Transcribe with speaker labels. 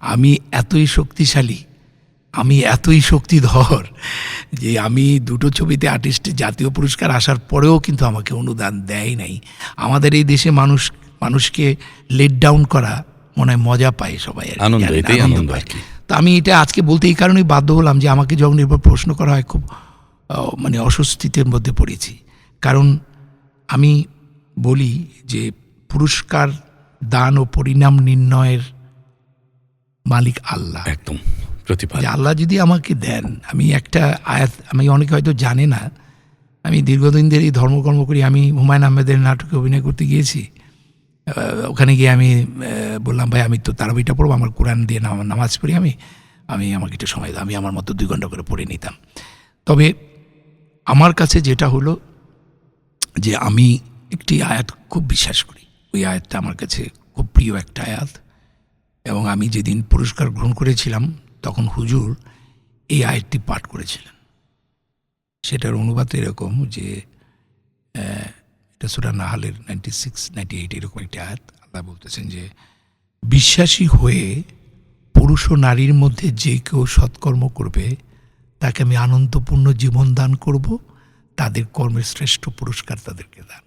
Speaker 1: আমি এতই শক্তিশালী আমি এতই শক্তিধর যে আমি দুটো ছবিতে আর্টিস্টের জাতীয় পুরস্কার আসার পরেও কিন্তু আমাকে অনুদান দেয় নাই। আমাদের এই দেশে মানুষ মানুষকে লেট ডাউন করা মনে হয় মজা পায় সবাই
Speaker 2: আনন্দ,
Speaker 1: পায়।
Speaker 2: আর
Speaker 1: আমি এটা আজকে বলতে এই কারণেই বাধ্য হলাম যে আমাকে যখন এরপর প্রশ্ন করা হয় খুব মানে অস্বস্তিতের মধ্যে পড়েছি। কারণ আমি বলি যে পুরস্কার দান ও পরিণাম নির্ণয়ের মালিক আল্লাহ।
Speaker 2: একদম
Speaker 1: আল্লাহ যদি আমাকে দেন আমি একটা আয়াত আমি অনেকে হয়তো জানে না আমি দীর্ঘদিন ধরে এই ধর্মকর্ম করি আমি হুমায়ুন আহমেদের নাটকে অভিনয় করতে গিয়েছি। ওখানে গিয়ে আমি বললাম ভাই আমি তো তারাবিটা পড়ব আমার কোরআন দিয়ে নাম- নামাজ পড়ি আমি আমি আমাকে একটু সময় দাও আমি আমার মতো দুই ঘণ্টা করে পড়ে নিতাম। তবে আমার কাছে যেটা হলো যে আমি একটি আয়াত খুব বিশ্বাস করি। ওই আয়াতটা আমার কাছে খুব প্রিয় একটা আয়াত। এবং আমি যেদিন পুরস্কার গ্রহণ করেছিলাম, তখন হুজুর এই আয়াতটি পাঠ করেছিলেন। সেটার অনুবাদ এরকম যে এটা সুরা নাহালের নাইনটি সিক্স নাইনটি এইট এরকম একটি আয়াত। আল্লাহ বলতেছেন যে, বিশ্বাসী হয়ে পুরুষ ও নারীর মধ্যে যে কেউ সৎকর্ম করবে, তাকে আমি আনন্দপূর্ণ জীবন দান করব, তাদের কর্মের শ্রেষ্ঠ পুরস্কার তাদেরকে দান।